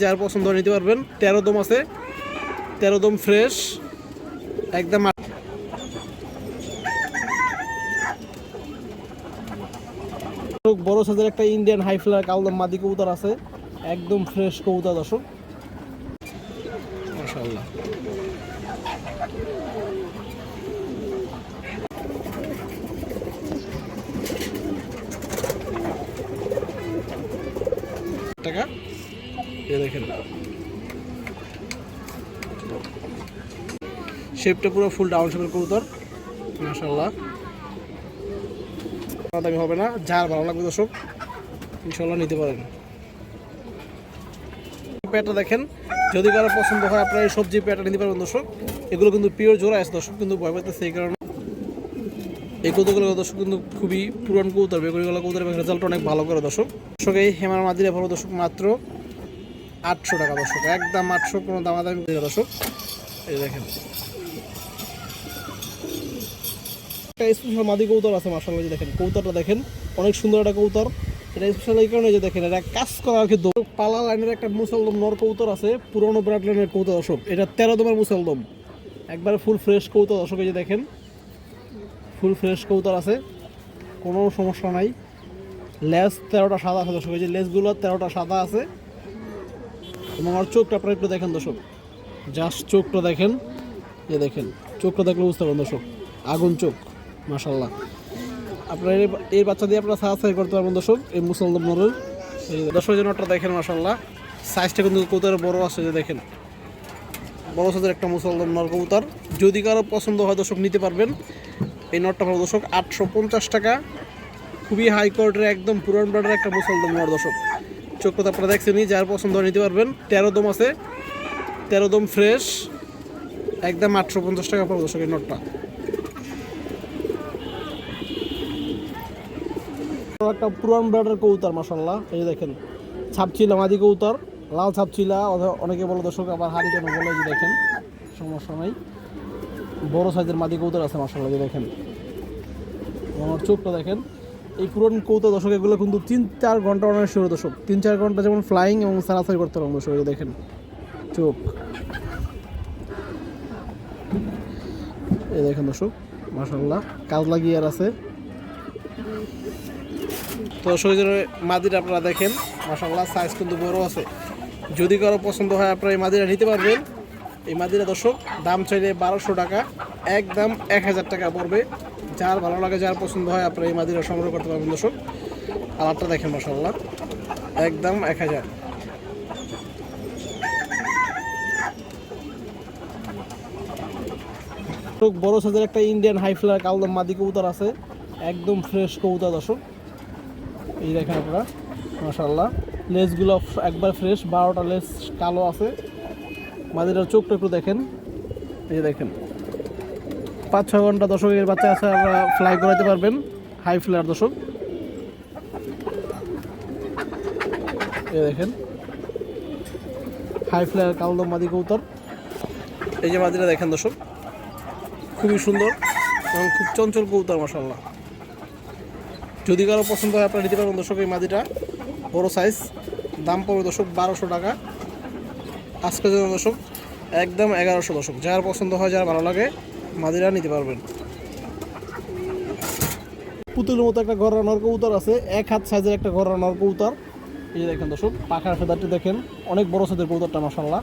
যার পছন্দ নিতে পারবেন। তেরো দম আছে। তেরো দম ফ্রেশ একদম বড় সাইজের একটা ইন্ডিয়ান হাই ফ্লার কালদম মাদি কবুতর আছে। একদম ফ্রেশ কবুতর, দর্শক। টাকা? দেখেন। শেপটা পুরো ফুল ডাউন শেপের কবুতর। মাশাআল্লাহ। দামি হবে না, যার ভালো লাগবে দর্শক ইনশাল্লাহ নিতে পারেন। পেটা দেখেন, যদি কারও পছন্দ হয়, আপনারা এই সবজি পেটা নিতে পারবেন দর্শক। এগুলো কিন্তু পিওর জোড়া আছে দর্শক, কিন্তু ভয় পাইতে সেই কারণে। এই কৌতুকগুলো দর্শক কিন্তু খুবই পুরান কৌতর বেগুড়িগুলো কৌতর রেজাল্ট অনেক ভালো করে দর্শক। দর্শক, এই হেমার মাদিরা ভালো দর্শক মাত্র আটশো টাকা দর্শক, একদম আটশো, কোনো দামাদামি করে দর্শক। এই দেখেন। একটা স্পেশাল মাদি কৌতর আছে মাসাল্লাহ দেখেন কৌতরটা দেখেন, অনেক সুন্দর একটা কৌতর এটা স্পেশাল এই কারণে যে দেখেন, এটা কাজ করা আর কি পালা লাইনের একটা মুসলদম নর কৌতর আছে, পুরনো ব্রাড লাইনের কৌতর দর্শক। এটা তেরো দমের মুসলদম। একবার ফুল ফ্রেশ কৌতর দর্শক, এই যে দেখেন ফুল ফ্রেশ কৌতর আছে। কোনো সমস্যা নাই। লেস তেরোটা সাদা আছে দর্শক, এই যে লেসগুলো তেরোটা সাদা আছে। এবং আর চোখটা আপনারা একটু দেখেন দর্শক। জাস্ট চোখটা দেখেন। যে দেখেন, চোখটা দেখলে বুঝতে পারেন দর্শক। আগুন চোখ মাশাল্লাহ আপনার এই- বাচ্চা দিয়ে আপনারা সাহায্য করতে পারবেন দর্শক, এই মুসলদম নরের এই দর্শক জনটা দেখেন মাশাল্লাহ সাইজটা কিন্তু কৌতার বড় আছে যে দেখেন। বড় সাইজের একটা মুসলদম নর কবুতর। যদি কারও পছন্দ হয় দর্শক, নিতে পারবেন। এই নটটা পাবো দর্শক, আটশো পঞ্চাশ টাকা। খুবই হাই কোয়ালিটির একদম পুরান ব্রাডের একটা মুসলদম নর দর্শক। চোখ কথা আপনারা দেখছেনই, যার পছন্দ নিতে পারবেন। তেরো দম আছে, তেরো দম ফ্রেশ একদম আটশো পঞ্চাশ টাকা পাবো দর্শক নোটটা। একটা পুরান ব্রাডের কৌতার মাসাল্লাহ এই দেখেন ছাপছিলা মাদি কৌতার লাল ছাপছিলা অনেকে বলে দর্শক, আবার হাড়ি কেন বলে যে দেখেন, সমস্যা নাই। বড় সাইজের মাদি কৌতার আছে মাসাল্লাহ যে দেখেন। আমার চোখটা দেখেন এই পুরন কৌতা দর্শক, এগুলো কিন্তু তিন চার ঘণ্টা অনেক শুরু দর্শক। তিন চার ঘণ্টা যেমন ফ্লাইং এবং সারাসারি করতে পারব দর্শক দেখেন। চোখ এই দেখেন দর্শক মাসাল্লাহ কাজ লাগিয়ে আর আছে। তো শরীরের মাদিরা আপনারা দেখেন মাসাল্লাহ সাইজ কিন্তু বড় আছে। যদি কারও পছন্দ হয়, আপনারা এই মাদিরা নিতে পারবেন। এই মাদিরা দর্শক, দাম চাইলে বারোশো টাকা, একদম এক হাজার টাকা পড়বে। যার ভালো লাগে, যার পছন্দ হয়, আপনারা এই মাদিরা সংগ্রহ করতে পারবেন দর্শক। কালারটা দেখেন মশাল্লাহ একদম এক হাজার। বড় সাইজের একটা ইন্ডিয়ান হাই ফ্লার কালদম মাদি কবুতর আছে। একদম ফ্রেশ কবুতর দর্শক। এই দেখেন আপনারা মশাল্লাহ লেসগুলো একবার ফ্রেশ বারোটা লেস কালো আছে। মাদিটার চোখটা একটু দেখেন। এই যে দেখেন। পাঁচ, ছয় ঘণ্টা দশকের বাচ্চা আছে, আমরা ফ্লাই করাতে পারবেন। হাই ফ্লার দর্শক। এই দেখেন। হাই ফ্লার কালদম মাদি কৌতর এই যে মাদিটা দেখেন দর্শক। খুবই সুন্দর এবং খুব চঞ্চল কৌতর মাসাল্লাহ যদি কারও পছন্দ হয়, আপনারা নিতে পারবেন দর্শক এই মাদিটা। বড় সাইজ দাম পড়বে দর্শক বারোশো টাকা। আজকের জন্য দর্শক, একদম এগারোশো দশক যার পছন্দ হয়, যার ভালো লাগে, মাদিরা নিতে পারবেন। পুতুলের মতো একটা ঘর রান্নার কবুতর আছে, এক হাত সাইজের একটা ঘর রান্নার কবুতর এই দেখেন দর্শক, পাখার ফেদারটি দেখেন, অনেক বড় সাইজের কবুতরটা মাসাল্লাহ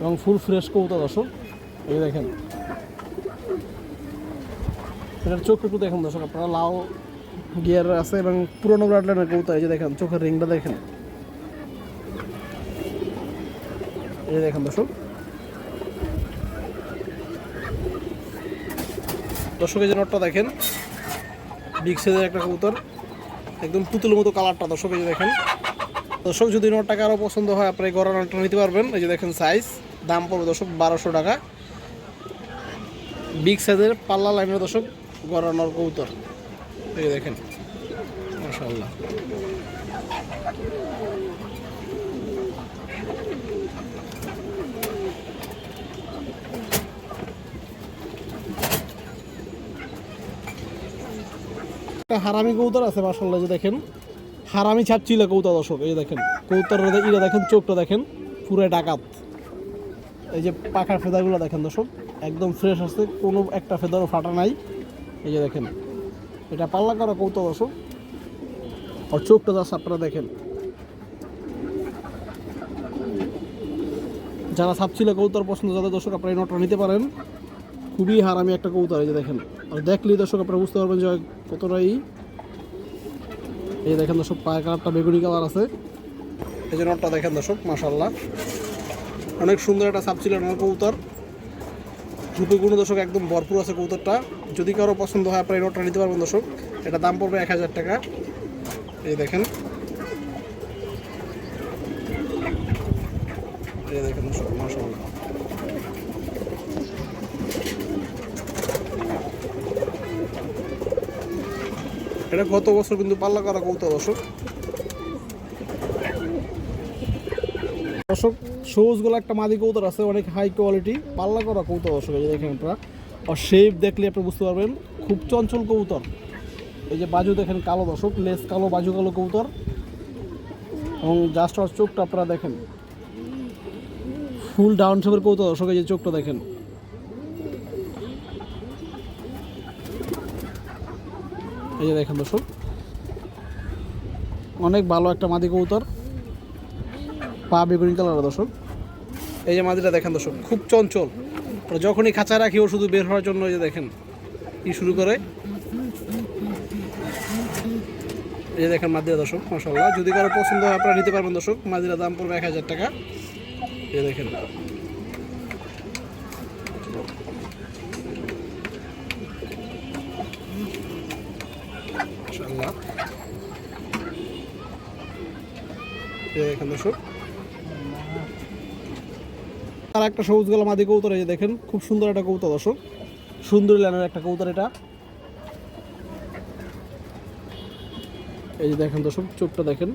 এবং ফুল ফ্রেশ কবুতর দর্শক, এই দেখেন। এটার চোখ একটু দেখেন দর্শক, আপনারা লাল গিয়ার আছে এবং পুরোনো ব্রাডলাইনের কবুতর, এই যে দেখেন, চোখের রিংটা দেখেন। যে দেখেন দর্শক। দর্শক, এই যে নটটা দেখেন বিগ সাইজের একটা কবুতর, একদম পুতুলের মতো কালারটা দর্শক, এই যে দেখেন। দর্শক, যদি নটটাকে আরও পছন্দ হয় আপনি এই গড়া নটটা নিতে পারবেন। এই যে দেখেন সাইজ দাম পড়বে দর্শক বারোশো টাকা। বিগ সাইজের পাল্লা লাইনের দর্শক গড়ানোর কবুতর। এই যে দেখেন, মাশাআল্লাহ। একটা হারামি কবুতর আছে, মাশাআল্লাহ যে দেখেন। হারামি ছাপছিল কবুতর, দর্শক, এই দেখেন। কবুতর ইটা দেখেন, চোখটা দেখেন, পুরো ডাকাত। এই যে পাখার ফেদারগুলো দেখেন, দর্শক, একদম ফ্রেশ আছে, কোনো একটা ফেদারও ফাটা নাই। এই যে দেখেন, এটা পাল্লা করা কৌতো দর্শক। আর চোখটা জাস্ট আপনারা দেখেন। যারা ছাপছিল কৌতার পছন্দ, যাদের দর্শক, আপনারা এই নটটা নিতে পারেন। খুবই হারামি একটা কৌতার এই যে দেখেন। আর দেখলেই দর্শক আপনারা বুঝতে পারবেন যে কতটাই এই দেখেন দর্শক, পায়ের কালারটা বেগুনি কালার আছে। এই যে নটটা দেখেন দর্শক মাশাল্লাহ অনেক সুন্দর একটা সাপচিলা নর কৌতার রূপে গুণ দর্শক, একদম ভরপুর আছে কৌতারটা যদি কারও পছন্দ হয়, আপনারা এই নটটা নিতে পারবেন দর্শক। এটা দাম পড়বে এক হাজার টাকা। এই দেখেন। এই দেখেন দর্শক মাশাল্লাহ এটা গত বছর কিন্তু পাল্লা করা কৌতা দর্শক। দর্শক সবুজগুলো একটা মাদি কৌতার আছে, অনেক হাই কোয়ালিটি পাল্লা করা কৌতা দর্শক, এই যে দেখেন আপনারা। আর শেপ দেখলে আপনি বুঝতে পারবেন, খুব চঞ্চল কৌতর এই যে বাজু দেখেন কালো, দর্শক, লেস কালো, বাজু কালো কৌতর এবং জাস্ট চোখটা আপনারা দেখেন। ফুল ডাউন শেপের কৌতর দর্শক, এই যে চোখটা দেখেন। এই যে দেখেন দর্শক, অনেক ভালো একটা মাদি কবুতর। পা বেগুনি কালার দর্শক। এই যে মাদিটা দেখেন দর্শক, খুব চঞ্চল। যখনই খাঁচা রাখি, ও শুধু বের হওয়ার জন্য এই যে দেখেন কি শুরু করে। এই যে দেখেন মাদিরা দর্শক মাসাল্লাহ যদি কারও পছন্দ হয়, আপনারা নিতে পারবেন দর্শক। মাদিরা দাম পড়বে এক হাজার টাকা। এই দেখেন আর একটা সবুজ গলা মাদি কৌতর এই যে দেখেন, খুব সুন্দর একটা কৌতর দর্শক। সুন্দর লাইনের একটা কৌতর এটা। এই যে দেখেন দর্শক, চোখটা দেখেন।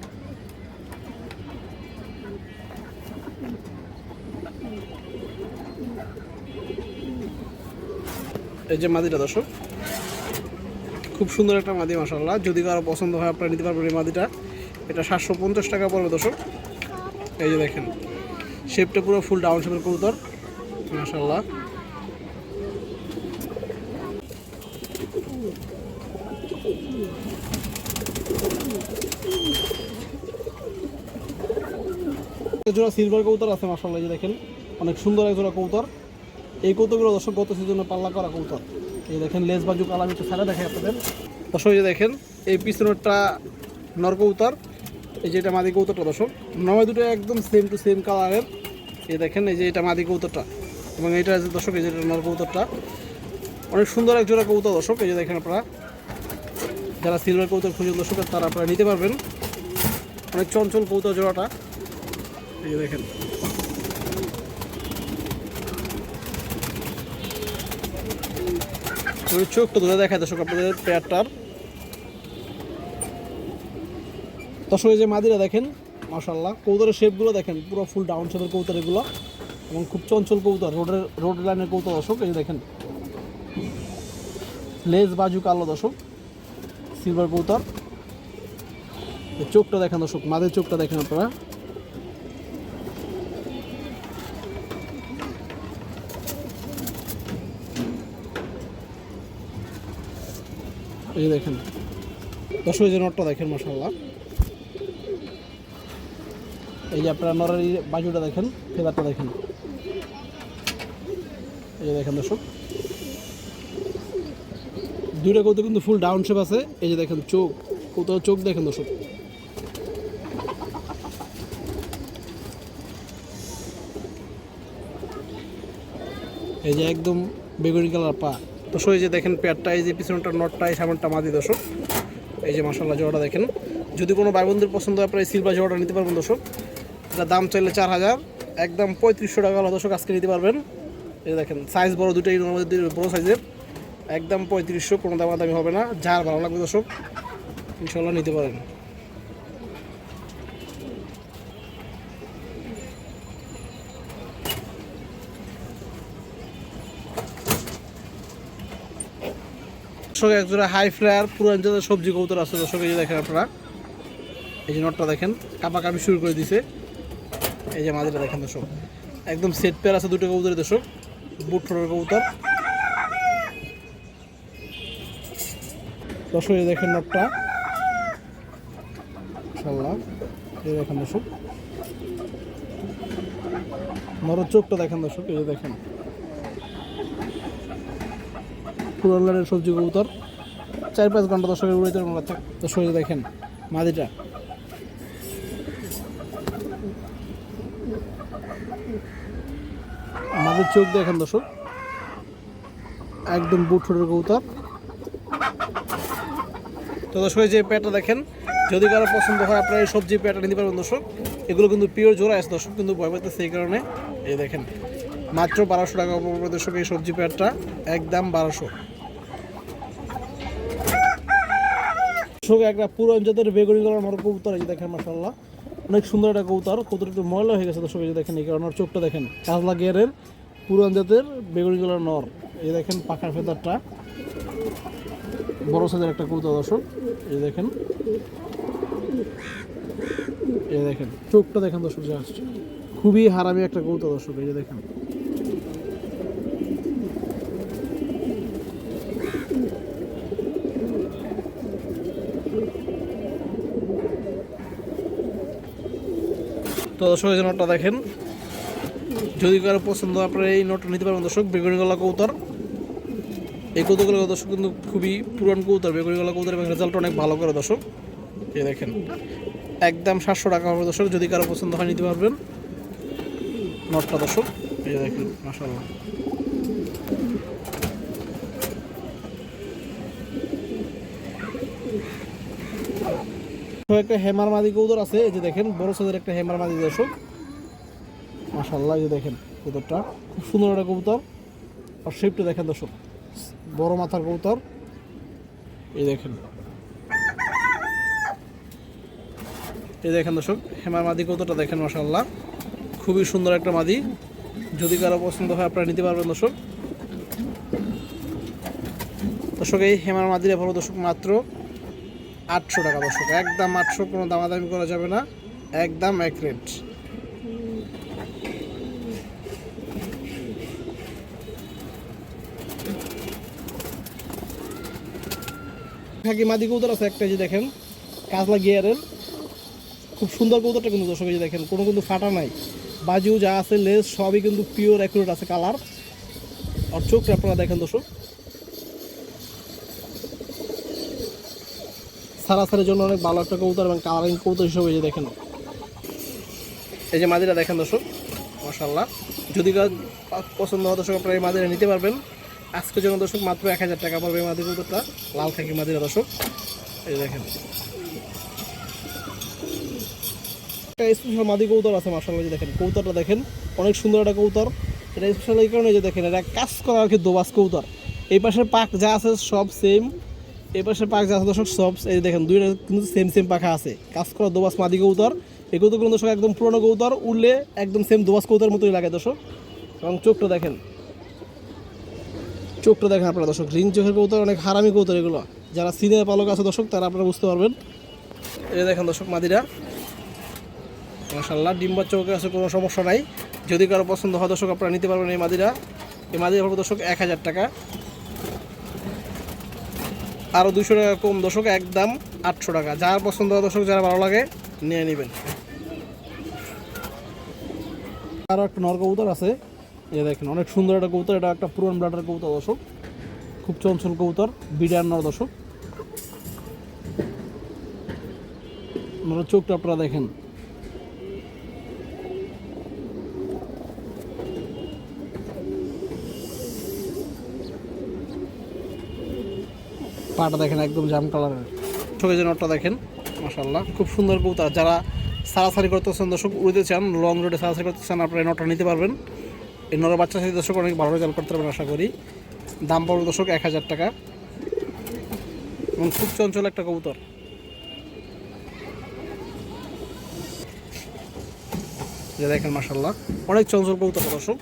এই যে মাদিটা দর্শক, খুব সুন্দর একটা মাদি মাসাল্লাহ যদি কারও পছন্দ হয়, আপনারা নিতে পারবেন এই মাদিটা। এটা সাতশো পঞ্চাশ টাকা পড়বে দর্শক। এই যে দেখেন শেপটা পুরো ফুল ডাউন শেপের কবুতর। মাসাল্লাহ জোড়া সিলভার কবুতর আছে মাসাল্লাহ যে দেখেন, অনেক সুন্দর এক জোড়া কবুতর। এই কৌতুকগুলো দর্শক গত সিজনে পাল্লা করা কৌতর এই দেখেন লেস বাজু কালাম একটু ছাড়া দেখে আপনাদের। দর্শক, এই দেখেন, এই পিছনেরটা নর কৌতর এই যে এটা মাদি কৌতরটা, দর্শক। নয় দুটো একদম সেম টু সেম কালারের এই দেখেন, এই যে এটা মাদি কৌতরটা। এবং আছে দর্শক, এই যে এটা নর কৌতরটা। অনেক সুন্দর এক জোড়া কৌতর, দর্শক, এই যে দেখেন আপনারা। যারা সিলভার কৌতর খুঁজে দর্শক, তারা আপনারা নিতে পারবেন। অনেক চঞ্চল কৌতর জোড়াটা। এই যে দেখেন। চোখটা ধরে দেখায় দর্শক, আপনাদের পেয়ারটার দর্শক যে মাদিরা দেখেন মাশাল্লাহ কৌতরের শেপগুলো দেখেন, পুরো ফুল ডাউন শেপের কৌতর এগুলো এবং খুব চঞ্চল কৌতর রোডের রোড লাইনের কৌতর দর্শক, এই দেখেন। লেজ বাজু কালো দর্শক সিলভার কৌতর। চোখটা দেখেন দর্শক, মাদের চোখটা দেখেন আপনারা। এই দেখেন এই যে নটটা দেখেন মশাল্লাহ এই যে আপনারা নরের বাজুটা দেখেন, ফেদারটা দেখেন। এই যে দেখেন দর্শক। দুইটা কৌতো কিন্তু ফুল ডাউন শেপ আছে। এই যে দেখেন চোখ কৌতো চোখ দেখেন দর্শক। এই যে একদম বেগুনি কালার পা। দর্শক, এই যে দেখেন পেয়ারটা, এই যে পিছনটা, নটটা, এই সামনটা মাদি দর্শক। এই যে মশাল্লা জোড়াটা দেখেন। যদি কোনো ভাই বোনদের পছন্দ হয়, আপনারা এই সিলভার জোড়াটা নিতে পারবেন দর্শক। এটা দাম চাইলে চার হাজার। একদম পঁয়ত্রিশশো টাকা দর্শক আজকে নিতে পারবেন। এই দেখেন সাইজ বড় দুটোই বড় সাইজের একদম পঁয়ত্রিশশো, কোনো দামা দামি হবে না। যার ভালো লাগবে দর্শক ইনশাল্লাহ নিতে পারেন। দর্শক একজোড়া হাই ফ্লায়ার পুরান সবজি কৌতর আছে দর্শক, এই দেখেন আপনারা। এই যে নটটা দেখেন কাপা কাপি শুরু করে দিছে। এই যে মাদিটা দেখেন দর্শক, একদম সেট পেয়ার আছে দুটো কবুতরের দর্শক, বুট ঠোঁটের কবুতর। দর্শক, এই দেখেন নটটা। এই দেখেন দর্শক। নরর চোখটা দেখেন দর্শক, এই যে দেখেন। পুরান সবজি কবুতর। চার পাঁচ ঘণ্টা দর্শকের উড়ে তোর বাচ্চা দর্শক দেখেন মাদিটা আমাদের চোখ দেখেন দর্শক। একদম বুট ঠোঁটের কবুতর। তো দর্শক যে প্যাটটা দেখেন, যদি কারও পছন্দ হয়, আপনারা এই সবজি প্যাটটা নিতে পারবেন দর্শক। এগুলো কিন্তু পিওর জোড়া আছে দর্শক, কিন্তু ভয় পাইতে সেই কারণে। এই দেখেন, মাত্র বারোশো টাকা পড়বে দর্শক এই সবজি প্যাটটা একদম বারোশো। দর্শক, একটা পুরো জাতের বেগুনি কালার আমার কবুতর, এই দেখেন মাসাল্লাহ অনেক সুন্দর একটা কবুতর কবুতর একটু ময়লা হয়ে গেছে দর্শক, এই যে দেখেন, এই কারণে চোখটা দেখেন, কাজলা গিয়ারের পুরান জাতের বেগুনি কালার নর। এই দেখেন পাখার ফেদারটা। বড় সাইজের একটা কবুতর, দর্শক। এই দেখেন। এই দেখেন। চোখটা দেখেন, দর্শক জাস্ট খুবই হারামি একটা কবুতর, দর্শক, এই যে দেখেন। তো, দর্শক, এই যে নোটটা দেখেন। যদি কারও পছন্দ, আপনারা এই নোটটা নিতে পারবেন দর্শক বেগুনি গলা কবুতর এই কৌতুকগুলো দর্শক কিন্তু খুবই পুরান কৌতর বেগুনি গলা কৌতর এবং রেজাল্ট অনেক ভালো করে দর্শক। এই দেখেন, একদম সাতশো টাকা হবে দর্শক, যদি কারও পছন্দ হয় নিতে পারবেন। নটটা দর্শক, এই দেখেন মাসাল্লাহ একটা হেমার মাদি কৌতর আছে, এই যে দেখেন, বড় সাইজের একটা হেমার মাদি দর্শক। মাসাল্লাহ যে দেখেন কবুতরটা খুব সুন্দর একটা কবুতর। আর শেপটা দেখেন দর্শক, বড় মাথার কবুতর। এই দেখেন। এই দেখেন দর্শক, হেমার মাদি কবুতরটা দেখেন মাসাল্লাহ খুবই সুন্দর একটা মাদি। যদি কারও পছন্দ হয়, আপনারা নিতে পারবেন দর্শক। দর্শক, এই হেমার মাদির ভালো দর্শক, মাত্র আটশো টাকা দর্শক। একদম আটশো, কোনো দামাদামি করা যাবে না। একদম এক রেট থাকি মাদি কৌতর আছে একটা যে দেখেন, কাজলা গিয়ারের। খুব সুন্দর কৌতরটা কিন্তু দর্শক দেখেন, কোনো কিন্তু ফাটা নাই। বাজু যা আছে লেস সবই কিন্তু পিওর অ্যাকুরেট আছে কালার আর চোখটা আপনারা দেখেন দর্শক। সারাসারের জন্য অনেক ভালো একটা কৌতর এবং কালারিং কৌতর হিসেবে যে দেখেন। এই যে মাদিরা দেখেন দর্শক মাসাল্লাহ যদি পছন্দ হয় দর্শক, আপনারা এই মাদিরা নিতে পারবেন। আজকের জন্য দর্শক, মাত্র এক হাজার টাকা পড়বে মাদির কৌতরটা লাল খাকি মাদিরা, দর্শক। এই দেখেন। একটা স্পেশাল মাদি কৌতর আছে মাসাল্লাহ যে দেখেন কৌতরটা দেখেন, অনেক সুন্দর একটা কৌতর এটা স্পেশাল এই কারণে যে দেখেন, এটা কাজ করা আর কি দোবাস কৌতর এই পাশের পাক যা আছে, সব সেম এই পাশের পাক যা আছে, দর্শক, সব এই দেখেন, দুইটা কিন্তু সেম সেম পাখা আছে। কাজ করা দোবাস মাদি কৌতর এই কৌতরগুলো দর্শক, একদম পুরনো কৌতর উঠলে একদম সেম দোবাস কৌতর মতোই লাগে, দর্শক। এবং চোখটা দেখেন। চোখটা দেখেন আপনারা দর্শক রিং চোখের কৌতর অনেক হারামি কৌতর এগুলো। যারা সিনিয়র পালক আছে দর্শক, তারা আপনারা বুঝতে পারবেন। যে দেখেন দর্শক, মাদিরা। মাসাল্লাহ ডিম্বার চৌকে আছে কোনো সমস্যা নাই। যদি কারও পছন্দ হয় দর্শক, আপনারা নিতে পারবেন এই মাদিরা। এই মাদিরা হবে দর্শক, এক হাজার টাকা। আরও দুশো টাকা কম দর্শক, একদম আটশো টাকা। যার পছন্দ হয় দর্শক, যারা ভালো লাগে, নিয়ে নেবেন। আরও একটা নর কবুতর আছে। এই দেখেন, অনেক সুন্দর একটা কবুতর, এটা একটা পুরান ব্লাডের কবুতর দর্শক। খুব চঞ্চল কবুতর বিডার নর দর্শক। নরের চোখটা আপনারা দেখেন। পাটা দেখেন একদম জাম কালারের। ছোটো যে নটটা দেখেন মাসাল্লাহ খুব সুন্দর কবুতর। যারা সারাসারি করতেছেন দর্শক, উড়তে চান, লং রোডে সারাসারি করতে চান, আপনারা নটটা নিতে পারবেন। এই নর বাচ্চা সেই দর্শক অনেক ভালো রেজাল্ট করতে পারবেন আশা করি। দাম পড়বে দর্শক এক হাজার টাকা। এবং খুব চঞ্চল একটা কবুতর। দেখেন মাসাল্লাহ অনেক চঞ্চল কবুতর দর্শক।